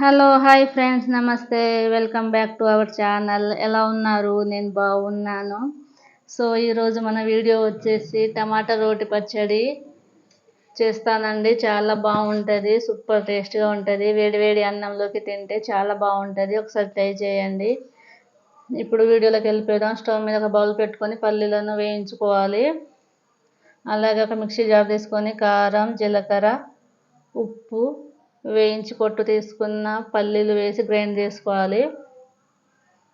Hello hi friends నమస్తే. Welcome back to our channel. ఎలా ఉన్నారు? నేను బాగున్నాను. సో ఈరోజు మన వీడియో వచ్చేసి టమాటా రోటి పచ్చడి చేస్తానండి. చాలా బాగుంటుంది. సూపర్ టేస్ట్గా ఉంటుంది. వేడి వేడి అన్నంలోకి తింటే చాలా బాగుంటుంది. ఒకసారి ట్రై చేయండి. ఇప్పుడు వీడియోలోకి వెళ్ళిపోదాం. స్టవ్ మీద ఒక బౌల్ పెట్టుకొని పల్లీలను వేయించుకోవాలి. అలాగే ఒక మిక్సీ జార్ తీసుకొని కారం జీలకర్ర ఉప్పు వేయించి పొట్టు తీసుకున్న పల్లీలు వేసి గ్రైండ్ చేసుకోవాలి.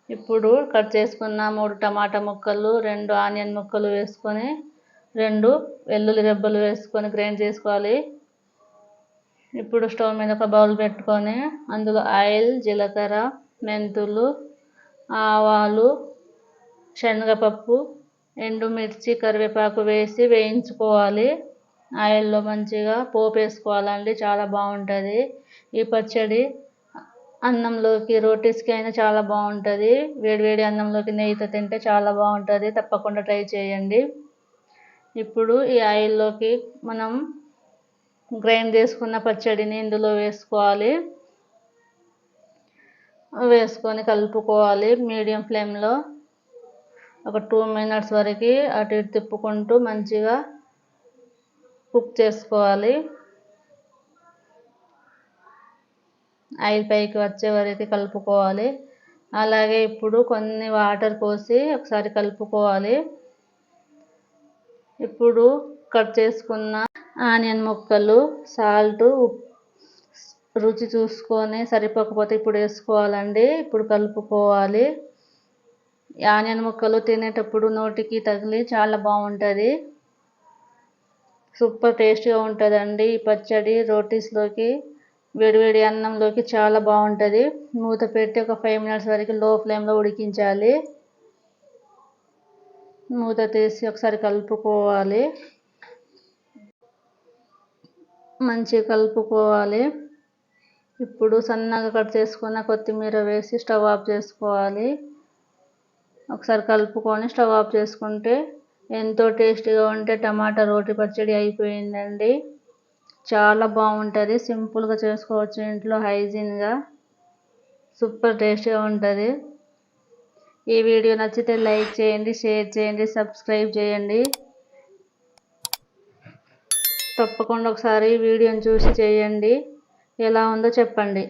ఇప్పుడు కట్ చేసుకున్న మూడు టమాటా ముక్కలు రెండు ఆనియన్ ముక్కలు వేసుకొని రెండు వెల్లుల్లి రెబ్బలు వేసుకొని గ్రైండ్ చేసుకోవాలి. ఇప్పుడు స్టవ్ మీద ఒక బౌల్ పెట్టుకొని అందులో ఆయిల్ జీలకర్ర మెంతులు ఆవాలు శనగపప్పు ఎండుమిర్చి కరివేపాకు వేసి వేయించుకోవాలి. ఆయిల్లో మంచిగా పోపు వేసుకోవాలండి చాలా బాగుంటుంది. ఈ పచ్చడి అన్నంలోకి రోటీస్కి అయినా చాలా బాగుంటుంది. వేడివేడి అన్నంలోకి నెయ్యితో తింటే చాలా బాగుంటుంది. తప్పకుండా ట్రై చేయండి. ఇప్పుడు ఈ ఆయిల్లోకి మనం గ్రైండ్ చేసుకున్న పచ్చడిని ఇందులో వేసుకోవాలి. వేసుకొని కలుపుకోవాలి మీడియం ఫ్లేమ్లో. ఒక టూ మినిట్స్ వరకు అటు ఇటు తిప్పుకుంటూ మంచిగా కుక్ చేసుకోవాలి. ఆయిల్ పైకి వచ్చే వరకు కలుపుకోవాలి. అలాగే ఇప్పుడు కొన్ని వాటర్ పోసి ఒకసారి కలుపుకోవాలి. ఇప్పుడు కట్ చేసుకున్న ఆనియన్ ముక్కలు సాల్ట్ రుచి చూసుకొని సరిపోకపోతే ఇప్పుడు వేసుకోవాలండి. ఇప్పుడు కలుపుకోవాలి. ఆనియన్ ముక్కలు తినేటప్పుడు నోటికి తగిలి చాలా బాగుంటుంది. సూపర్ టేస్టీగా ఉంటుందండి ఈ పచ్చడి. రోటీస్లోకి వేడివేడి అన్నంలోకి చాలా బాగుంటుంది. మూత పెట్టి ఒక ఫైవ్ మినిట్స్ వరకు లో ఫ్లేమ్లో ఉడికించాలి. మూత తీసి ఒకసారి కలుపుకోవాలి. మంచిగా కలుపుకోవాలి. ఇప్పుడు సన్నగా కట్ చేసుకున్న కొత్తిమీర వేసి స్టవ్ ఆఫ్ చేసుకోవాలి. ఒకసారి కలుపుకొని స్టవ్ ఆఫ్ చేసుకుంటే ఎంతో టేస్టీగా ఉంటే టమాటా రోటి పచ్చడి అయిపోయిందండి. చాలా బాగుంటుంది. సింపుల్గా చేసుకోవచ్చు ఇంట్లో హైజీన్గా సూపర్ టేస్టీగా ఉంటుంది. ఈ వీడియో నచ్చితే లైక్ చేయండి షేర్ చేయండి సబ్స్క్రైబ్ చేయండి. తప్పకుండా ఒకసారి వీడియోని చూసి చేయండి. ఎలా ఉందో చెప్పండి.